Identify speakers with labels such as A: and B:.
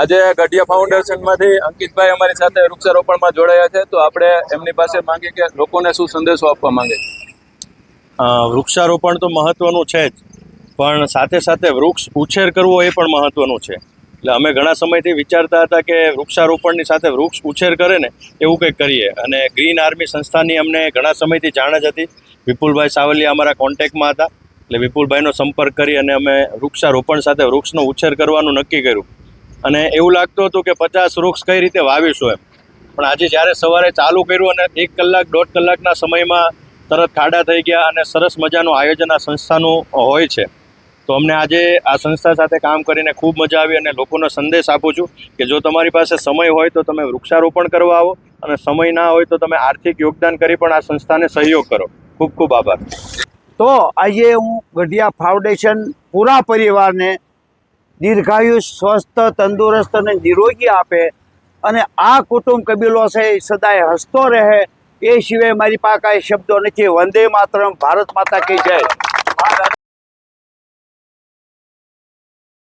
A: આજે ગઢિયા ફાઉન્ડેશનમાંથી અંકિતભાઈ અમારી સાથે વૃક્ષારોપણમાં જોડાયા છે. તો આપણે એમની પાસે માંગીએ કે લોકોને શું સંદેશો આપવા માંગે?
B: વૃક્ષારોપણ તો મહત્વનું છે જ, પણ સાથે સાથે વૃક્ષ ઉછેર કરવો એ પણ મહત્વનું છે. એટલે અમે ઘણા સમયથી વિચારતા હતા કે વૃક્ષારોપણની સાથે વૃક્ષ ઉછેર કરે ને એવું કંઈક કરીએ. અને ગ્રીન આર્મી સંસ્થાની અમને ઘણા સમયથી જાણ જ હતી. વિપુલભાઈ સાવલિયા અમારા કોન્ટેક્ટમાં હતા. એટલે વિપુલભાઈનો સંપર્ક કરી અને અમે વૃક્ષારોપણ સાથે વૃક્ષનો ઉછેર કરવાનું નક્કી કર્યું. અને એવું લાગતું હતું કે પચાસ વૃક્ષ કઈ રીતે વાવીશું એમ. પણ આજે જ્યારે સવારે ચાલુ કર્યું અને એક કલાક દોઢ કલાકના સમયમાં તરત ખાડા થઈ ગયા અને સરસ મજાનું આયોજન આ સંસ્થાનું હોય છે, તો અમને આજે આ સંસ્થા સાથે કામ કરીને ખૂબ મજા આવી અને લોકોનો સંદેશ આપું છું કે જો તમારી પાસે સમય હોય તો તમે વૃક્ષારોપણ કરવા આવો અને સમય ના હોય તો તમે આર્થિક યોગદાન કરી પણ આ સંસ્થાને સહયોગ કરો. ખૂબ ખૂબ આભાર.
C: તો આજે હું ગઢિયા ફાઉન્ડેશન પૂરા પરિવારને દીર્ઘાયુ સ્વસ્થ, તંદુરસ્ત અને નિરોગી આપે. અને આ કુટુંબ કબીલો છે, એ સદાય હસતો રહે. એ સિવાય મારી પાસે કાંઈ શબ્દો નથી. વંદે માતરમ, ભારત માતા કી જય.